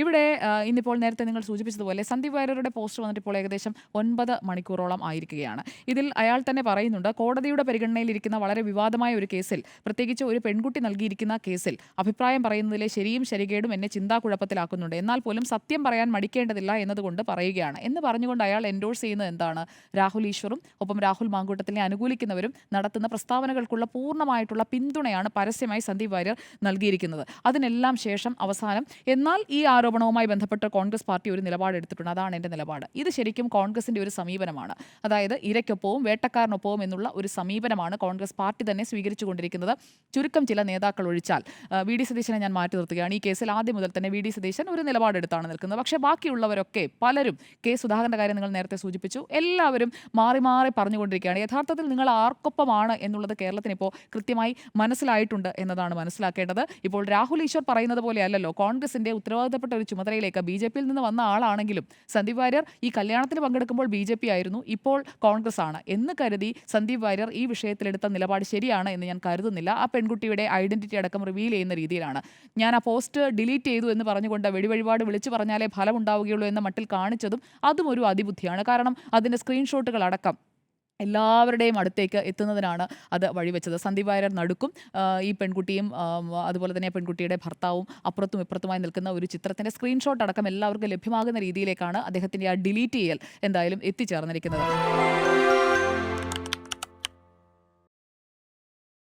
ഇവിടെ ഇന്നിപ്പോൾ നേരത്തെ നിങ്ങൾ സൂചിപ്പിച്ചതുപോലെ സന്ദീപ് വാര്യരുടെ പോസ്റ്റ് വന്നിട്ട് ഇപ്പോൾ ഏകദേശം ഒൻപത് മണിക്കൂറോളം ആയിരിക്കുകയാണ്. ഇതിൽ അയാൾ തന്നെ പറയുന്നുണ്ട് കോടതിയുടെ പരിഗണനയിലിരിക്കുന്ന വളരെ വിവാദമായ ഒരു കേസിൽ പ്രത്യേകിച്ച് ഒരു പെൺകുട്ടി നൽകിയിരിക്കുന്ന കേസിൽ അഭിപ്രായം പറയുന്നതിലെ ശരിയും ശരികേടും എന്നെ ചിന്താക്കുഴപ്പത്തിലാക്കുന്നുണ്ട് എന്നാൽ പോലും സത്യം പറയാൻ മടിക്കേണ്ടതില്ല എന്നതുകൊണ്ട് പറയുകയാണ്. എന്ന് പറഞ്ഞുകൊണ്ട് അയാൾ എൻഡോഴ്സ് ചെയ്യുന്നത് എന്താണ്? രാഹുൽ ഈശ്വറും ഒപ്പം രാഹുൽ മാങ്കൂട്ടത്തിനെ അനുകൂലിക്കുന്നവരും നടത്തുന്ന പ്രസ്താവനകൾക്കുള്ള പൂർണമായിട്ടുള്ള പിന്തുണയാണ് പരസ്യമായി സന്ദീപ് വാര്യർ നൽകിയിരിക്കുന്നത്. അതിനെല്ലാം ശേഷം അവസാനം എന്നാൽ ഈ ആരോപണവുമായി ബന്ധപ്പെട്ട് കോൺഗ്രസ് പാർട്ടി ഒരു നിലപാടെടുത്തിട്ടുണ്ട് അതാണ് എന്റെ നിലപാട്. ഇത് ശരിക്കും കോൺഗ്രസിന്റെ ഒരു സമീപനമാണ്. അതായത് ഇരയ്ക്കൊപ്പവും വേട്ടക്കാരനൊപ്പവും എന്നുള്ള ഒരു സമീപനമാണ് കോൺഗ്രസ് പാർട്ടി തന്നെ സ്വീകരിച്ചു കൊണ്ടിരിക്കുന്നത് ചുരുക്കം ചില നേതാക്കൾ ഒഴിച്ചാൽ. വി. ഡി. സതീശനെ ഞാൻ മാറ്റി നിർത്തുകയാണ്. ഈ കേസിൽ ആദ്യം മുതൽ തന്നെ വി. ഡി. സതീശൻ ഒരു നിലപാടെടുത്താണ് നിൽക്കുന്നത്. പക്ഷേ ബാക്കിയുള്ളവരൊക്കെ പലരും കെ. സുധാകരന്റെ കാര്യം നിങ്ങൾ നേരത്തെ സൂചിപ്പിച്ചു. എല്ലാവരും മാറി മാറി പറഞ്ഞുകൊണ്ടിരിക്കുകയാണ്. യഥാർത്ഥത്തിൽ നിങ്ങൾ ആർക്കൊപ്പമാണ് എന്നുള്ളത് കേരളത്തിന് ഇപ്പോൾ കൃത്യമായി മനസ്സിലായിട്ടുണ്ട് എന്നതാണ് മനസ്സിലാക്കേണ്ടത്. ഇപ്പോൾ രാഹുൽ ഈശ്വർ പറയുന്നത് പോലെ അല്ലല്ലോ കോൺഗ്രസിന്റെ ഉത്തരവാദിത്തപ്പെട്ട ഒരു ചുമതലയിലേക്ക് ബി ജെ പിയിൽ നിന്ന് വന്ന ആളാണെങ്കിലും സന്ദീപ് വാര്യർ ഈ കല്യാണത്തിന് പങ്കെടുക്കുമ്പോൾ ബി ജെ പി ആയിരുന്നു ഇപ്പോൾ കോൺഗ്രസ് ആണ് എന്ന് കരുതി സന്ദീപ് വാര്യർ ഈ വിഷയത്തിലെടുത്ത നിലപാട് ശരിയാണ് എന്ന് ഞാൻ കരുതുന്നില്ല. ആ പെൺകുട്ടിയുടെ ഐഡന്റിറ്റി അടക്കം റിവീൽ ചെയ്യുന്ന രീതിയിലാണ്. ഞാൻ ആ പോസ്റ്റ് ഡിലീറ്റ് ചെയ്തു എന്ന് പറഞ്ഞുകൊണ്ട് വെടിവഴിപാട് വിളിച്ചു പറഞ്ഞാലേ ഫലം ഉണ്ടാവുകയുള്ളൂ എന്ന മട്ടിൽ കാണിച്ചതും അതും ഒരു അതിബുദ്ധിയാണ്. കാരണം അതിന്റെ സ്ക്രീൻഷോട്ടുകൾ അടക്കം എല്ലാവരുടെയും അടുത്തേക്ക് എത്തുന്നതിനാണ് അത് വഴിവെച്ചത് സന്ദീപ് വാര്യർ നടുക്കും ഈ പെൺകുട്ടിയും അതുപോലെ തന്നെ പെൺകുട്ടിയുടെ ഭർത്താവും അപ്പുറത്തും ഇപ്പുറത്തുമായി നിൽക്കുന്ന ഒരു ചിത്രത്തിന്റെ സ്ക്രീൻഷോട്ട് അടക്കം എല്ലാവർക്കും ലഭ്യമാകുന്ന രീതിയിലേക്കാണ് അദ്ദേഹത്തിന്റെ ആ ഡിലീറ്റ് ചെയ്യൽ എന്തായാലും എത്തിച്ചേർന്നിരിക്കുന്നത്.